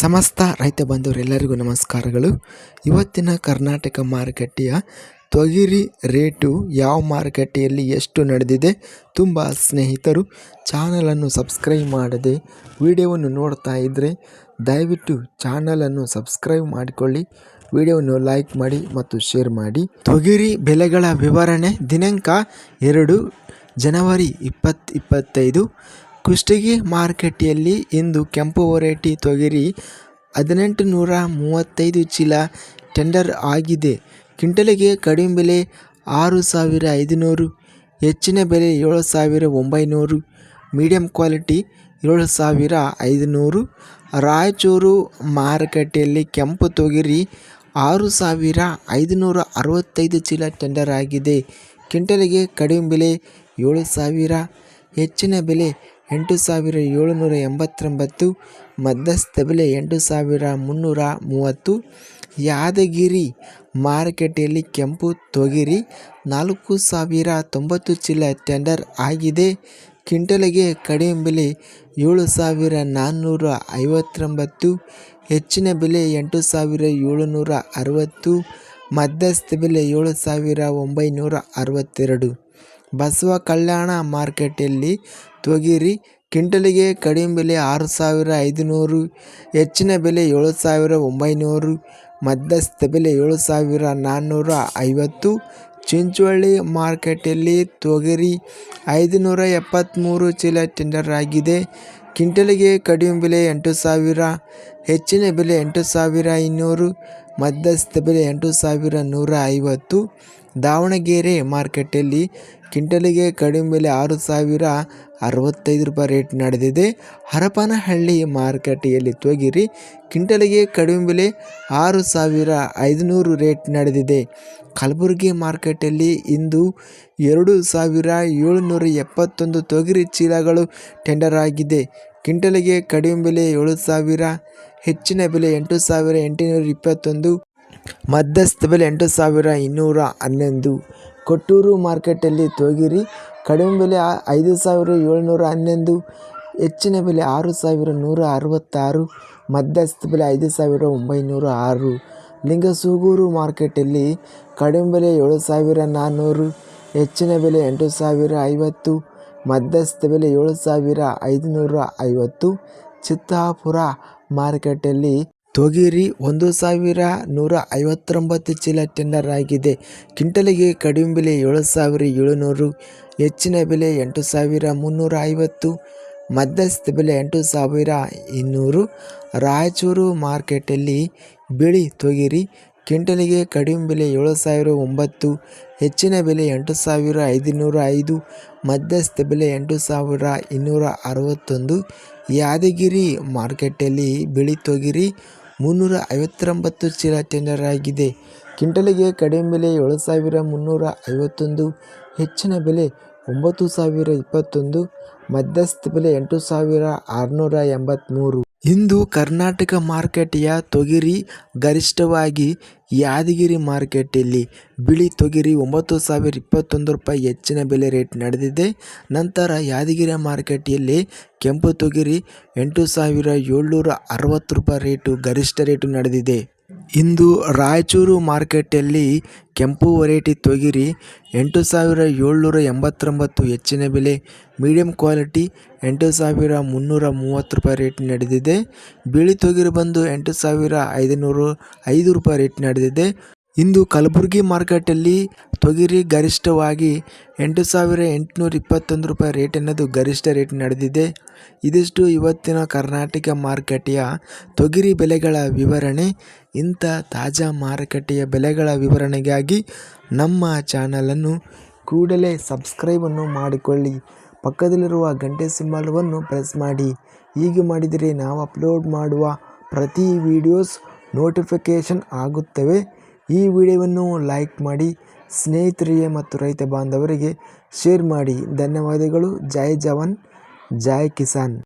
ಸಮಸ್ತ ರೈತ ಬಂಧುವರೆಲ್ಲರಿಗೂ ನಮಸ್ಕಾರಗಳು. ಇವತ್ತಿನ ಕರ್ನಾಟಕ ಮಾರುಕಟ್ಟೆಯ ತೊಗರಿ ರೇಟು ಯಾವ ಮಾರುಕಟ್ಟೆಯಲ್ಲಿ ಎಷ್ಟು ನಡೆದಿದೆ ತುಂಬ ಸ್ನೇಹಿತರು ಚಾನಲನ್ನು ಸಬ್ಸ್ಕ್ರೈಬ್ ಮಾಡದೆ ವಿಡಿಯೋವನ್ನು ನೋಡ್ತಾ ಇದ್ದರೆ ದಯವಿಟ್ಟು ಚಾನಲನ್ನು ಸಬ್ಸ್ಕ್ರೈಬ್ ಮಾಡಿಕೊಳ್ಳಿ. ವಿಡಿಯೋವನ್ನು ಲೈಕ್ ಮಾಡಿ ಮತ್ತು ಶೇರ್ ಮಾಡಿ. ತೊಗರಿ ಬೆಲೆಗಳ ವಿವರಣೆ ದಿನಾಂಕ ಎರಡು ಜನವರಿ ಇಪ್ಪತ್ತು ಇಪ್ಪತ್ತೈದು. ಕುಷ್ಟಗಿ ಮಾರುಕಟ್ಟೆಯಲ್ಲಿ ಇಂದು ಕೆಂಪು ವೆರೈಟಿ ತೊಗರಿ ಹದಿನೆಂಟು ನೂರ ಮೂವತ್ತೈದು ಚೀಲ ಟೆಂಡರ್ ಆಗಿದೆ. ಕ್ವಿಂಟಲಿಗೆ ಕಡಿಮೆ ಬೆಲೆ ಆರು ಸಾವಿರ ಐದುನೂರು, ಹೆಚ್ಚಿನ ಬೆಲೆ ಏಳು ಸಾವಿರ ಒಂಬೈನೂರು, ಮೀಡಿಯಂ ಕ್ವಾಲಿಟಿ ಏಳು ಸಾವಿರ ಐದುನೂರು. ರಾಯಚೂರು ಮಾರುಕಟ್ಟೆಯಲ್ಲಿ ಕೆಂಪು ತೊಗರಿ ಆರು ಸಾವಿರ ಐದುನೂರ ಅರವತ್ತೈದು ಚೀಲ ಟೆಂಡರ್ ಆಗಿದೆ. ಕ್ವಿಂಟಲಿಗೆ ಕಡಿಮೆ ಬೆಲೆ ಏಳು ಸಾವಿರ, ಹೆಚ್ಚಿನ ಬೆಲೆ ಎಂಟು ಸಾವಿರ ಏಳುನೂರ ಎಂಬತ್ತೊಂಬತ್ತು ಮಧ್ಯಸ್ಥ ಬೆಲೆ ಎಂಟು ಸಾವಿರ ಮುನ್ನೂರ ಮೂವತ್ತು, ಯಾದಗಿರಿ ಮಾರುಕಟ್ಟೆಯಲ್ಲಿ ಕೆಂಪು ತೊಗರಿ ನಾಲ್ಕು ಸಾವಿರ ತೊಂಬತ್ತು ಚೀಲ ಟೆಂಡರ್ ಆಗಿದೆ. ಕ್ವಿಂಟಲಿಗೆ ಕಡಿಮೆ ಬೆಲೆ ಏಳು ಸಾವಿರ ನಾನ್ನೂರ ಐವತ್ತೊಂಬತ್ತು, ಹೆಚ್ಚಿನ ಬೆಲೆ ಎಂಟು ಸಾವಿರ ಏಳುನೂರ ಅರವತ್ತು, ಮಧ್ಯಸ್ಥ ಬೆಲೆ ಏಳು ಸಾವಿರ ಒಂಬೈನೂರ ಅರವತ್ತೆರಡು. ಬಸವ ಕಲ್ಯಾಣ ಮಾರ್ಕೆಟಲ್ಲಿ ತೊಗರಿ. ಕ್ವಿಂಟಲಿಗೆ ಕಡಿಮೆ ಬೆಲೆ ಆರು ಸಾವಿರ ಐದುನೂರು, ಹೆಚ್ಚಿನ ಬೆಲೆ ಏಳು ಸಾವಿರ ಒಂಬೈನೂರು, ಮಧ್ಯಸ್ಥ ಬೆಲೆ ಏಳು ಸಾವಿರ ನಾನ್ನೂರ ಐವತ್ತು. ಚಿಂಚೋಳಿ ಮಾರ್ಕೆಟಲ್ಲಿ ತೊಗರಿ, ಐದುನೂರ ಎಪ್ಪತ್ತ್ಮೂರು ಚೀಲ ಟೆಂಡರ್ ಆಗಿದೆ. ಕ್ವಿಂಟಲಿಗೆ ಕಡಿಮೆ ಬೆಲೆ ಎಂಟು ಸಾವಿರ ಹೆಚ್ಚಿನ ಬೆಲೆ ಎಂಟು ಸಾವಿರ ಇನ್ನೂರು, ಮಧ್ಯಸ್ಥ ಬೆಲೆ ಎಂಟು ಸಾವಿರ ನೂರ ಐವತ್ತು. ದಾವಣಗೆರೆ ಮಾರ್ಕೆಟಲ್ಲಿ ಕಿಂಟಲಿಗೆ ಕಡಿಮೆ ಬೆಲೆ ಆರು ಸಾವಿರ ಅರವತ್ತೈದು ರೂಪಾಯಿ ರೇಟ್ ನಡೆದಿದೆ. ಹರಪನಹಳ್ಳಿ ಮಾರುಕಟ್ಟೆಯಲ್ಲಿ ತೊಗರಿ, ಕಿಂಟಲಿಗೆ ಕಡಿಮೆ ಬೆಲೆ ಆರು ಸಾವಿರ ಐದುನೂರು ರೇಟ್ ನಡೆದಿದೆ. ಕಲಬುರಗಿ ಮಾರ್ಕೆಟಲ್ಲಿ ಇಂದು ಎರಡು ಸಾವಿರ ಏಳುನೂರ ಎಪ್ಪತ್ತೊಂದು ತೊಗರಿ ಚೀಲಗಳು ಟೆಂಡರ್ ಆಗಿದೆ. ಕಿಂಟಲಿಗೆ ಕಡಿಮೆ ಬೆಲೆ ಏಳು ಸಾವಿರ, ಹೆಚ್ಚಿನ ಬೆಲೆ ಎಂಟು ಸಾವಿರ ಎಂಟುನೂರ ಇಪ್ಪತ್ತೊಂದು ಮಧ್ಯಸ್ಥ ಬೆಲೆ ಎಂಟು ಸಾವಿರ ಇನ್ನೂರ ಹನ್ನೊಂದು. ಕೊಟ್ಟೂರು ಮಾರ್ಕೆಟಲ್ಲಿ ತೋಗಿರಿ ಕಡಿಮೆ ಬೆಲೆ ಐದು ಸಾವಿರ ಏಳ್ನೂರ ಹನ್ನೊಂದು. ಹೆಚ್ಚಿನ ಬೆಲೆ ಆರು ಸಾವಿರ ನೂರ ಅರವತ್ತಾರು. ಮಧ್ಯಸ್ಥ ಬೆಲೆ ಐದು ಸಾವಿರ ಒಂಬೈನೂರ ಆರು. ಲಿಂಗಸೂಗೂರು ಮಾರ್ಕೆಟಲ್ಲಿ ಕಡಿಮೆ ಬೆಲೆ ಏಳು ಸಾವಿರ ನಾನ್ನೂರು ಹೆಚ್ಚಿನ ಬೆಲೆ ಎಂಟು ಸಾವಿರ ಐವತ್ತು. ಮಧ್ಯಸ್ಥ ಬೆಲೆ ಏಳು ಸಾವಿರ ಐದುನೂರ ಐವತ್ತು. ಚಿತ್ತಾಪುರ ಮಾರುಕಟ್ಟೆಯಲ್ಲಿ ತೊಗರಿ ಒಂದು ಸಾವಿರ ನೂರ ಐವತ್ತೊಂಬತ್ತು ಚೀಲ ಟೆಂಡರ್ ಆಗಿದೆ. ಕ್ವಿಂಟಲಿಗೆ ಕಡಿಮೆ ಬೆಲೆ ಏಳು ಸಾವಿರ ಏಳುನೂರು, ಹೆಚ್ಚಿನ ಬೆಲೆ ಎಂಟು ಸಾವಿರ ಮುನ್ನೂರ ಐವತ್ತು, ಮಧ್ಯಸ್ಥ ಬೆಲೆ ಎಂಟು ಸಾವಿರ ಇನ್ನೂರು. ರಾಯಚೂರು ಮಾರ್ಕೆಟಲ್ಲಿ ಬಿಳಿ ತೊಗರಿ, ಕ್ವಿಂಟಲಿಗೆ ಕಡಿಮೆ ಬೆಲೆ ಏಳು ಸಾವಿರ ಒಂಬತ್ತು, ಹೆಚ್ಚಿನ ಬೆಲೆ ಎಂಟು ಸಾವಿರ ಐದುನೂರ ಐದು, ಮಧ್ಯಸ್ಥ ಬೆಲೆ ಎಂಟು ಸಾವಿರ ಇನ್ನೂರ ಅರವತ್ತೊಂದು. ಯಾದಗಿರಿ ಮಾರ್ಕೆಟಲ್ಲಿ ಬಿಳಿ ತೊಗರಿ ಮುನ್ನೂರ ಐವತ್ತೊಂಬತ್ತು ಚೀಲ ಟೆಂಡರ್ ಆಗಿದೆ. ಕ್ವಿಂಟಲಿಗೆ ಕಡಿಮೆ ಬೆಲೆ ಏಳು ಸಾವಿರ ಮುನ್ನೂರ ಐವತ್ತೊಂದು ಹೆಚ್ಚಿನ ಬೆಲೆ ಒಂಬತ್ತು ಸಾವಿರ ಇಪ್ಪತ್ತೊಂದು, ಮಧ್ಯಸ್ಥ ಬೆಲೆ ಎಂಟು ಸಾವಿರ ಆರುನೂರ ಎಂಬತ್ತ್ಮೂರು ಇಂದು ಕರ್ನಾಟಕ ಮಾರ್ಕೆಟೆಯ ತೊಗರಿ ಗರಿಷ್ಠವಾಗಿ ಯಾದಗಿರಿ ಮಾರ್ಕೆಟಲ್ಲಿ ಬಿಳಿ ತೊಗರಿ ಒಂಬತ್ತು ಸಾವಿರ ಇಪ್ಪತ್ತೊಂದು ರೂಪಾಯಿ ಹೆಚ್ಚಿನ ಬೆಲೆ ರೇಟ್ ನಡೆದಿದೆ. ನಂತರ ಯಾದಗಿರಿ ಮಾರ್ಕೆಟಿಯಲ್ಲಿ ಕೆಂಪು ತೊಗರಿ ಎಂಟು ಸಾವಿರ ಏಳ್ನೂರ ಅರವತ್ತು ರೂಪಾಯಿ ರೇಟು ಗರಿಷ್ಠ ರೇಟು ನಡೆದಿದೆ. ಇಂದು ರಾಯಚೂರು ಮಾರ್ಕೆಟಲ್ಲಿ ಕೆಂಪು ವೆರೈಟಿ ತೊಗರಿ, ಎಂಟು ಸಾವಿರ ಏಳ್ನೂರ ಎಂಬತ್ತೊಂಬತ್ತು ಹೆಚ್ಚಿನ ಬೆಲೆ, ಮೀಡಿಯಂ ಕ್ವಾಲಿಟಿ ಎಂಟು ಸಾವಿರ ಮುನ್ನೂರ ಮೂವತ್ತು ರೂಪಾಯಿ ರೇಟ್ ನಡೆದಿದೆ. ಬಿಳಿ ತೊಗರಿ ಬಂದು ಎಂಟು ಸಾವಿರ ಐದುನೂರು ಐದು ರೂಪಾಯಿ ರೇಟ್ ನಡೆದಿದೆ. ಇಂದು ಕಲಬುರಗಿ ಮಾರ್ಕೆಟಲ್ಲಿ ತೊಗರಿ ಗರಿಷ್ಠವಾಗಿ ಎಂಟು ಸಾವಿರ ಎಂಟುನೂರ ಇಪ್ಪತ್ತೊಂದು ರೂಪಾಯಿ ರೇಟ್ ಅನ್ನೋದು ಗರಿಷ್ಠ ರೇಟ್ ನಡೆದಿದೆ. ಇದಿಷ್ಟು ಇವತ್ತಿನ ಕರ್ನಾಟಕ ಮಾರುಕಟ್ಟೆಯ ತೊಗರಿ ಬೆಲೆಗಳ ವಿವರಣೆ. ಇಂಥ ತಾಜಾ ಮಾರುಕಟ್ಟೆಯ ಬೆಲೆಗಳ ವಿವರಣೆಗಾಗಿ ನಮ್ಮ ಚಾನಲನ್ನು ಕೂಡಲೇ ಸಬ್ಸ್ಕ್ರೈಬನ್ನು ಮಾಡಿಕೊಳ್ಳಿ. ಪಕ್ಕದಲ್ಲಿರುವ ಗಂಟೆ ಸಿಂಬಲವನ್ನು ಪ್ರೆಸ್ ಮಾಡಿ. ಹೀಗೆ ಮಾಡಿದರೆ ನಾವು ಅಪ್ಲೋಡ್ ಮಾಡುವ ಪ್ರತಿ ವಿಡಿಯೋಸ್ ನೋಟಿಫಿಕೇಷನ್ ಆಗುತ್ತವೆ. ಈ ವಿಡಿಯೋವನ್ನು ಲೈಕ್ ಮಾಡಿ, ಸ್ನೇಹಿತರಿಗೆ ಮತ್ತು ರೈತ ಬಾಂಧವರಿಗೆ ಶೇರ್ ಮಾಡಿ. ಧನ್ಯವಾದಗಳು. ಜೈ ಜವಾನ್. ಜೈ ಕಿಸಾನ್.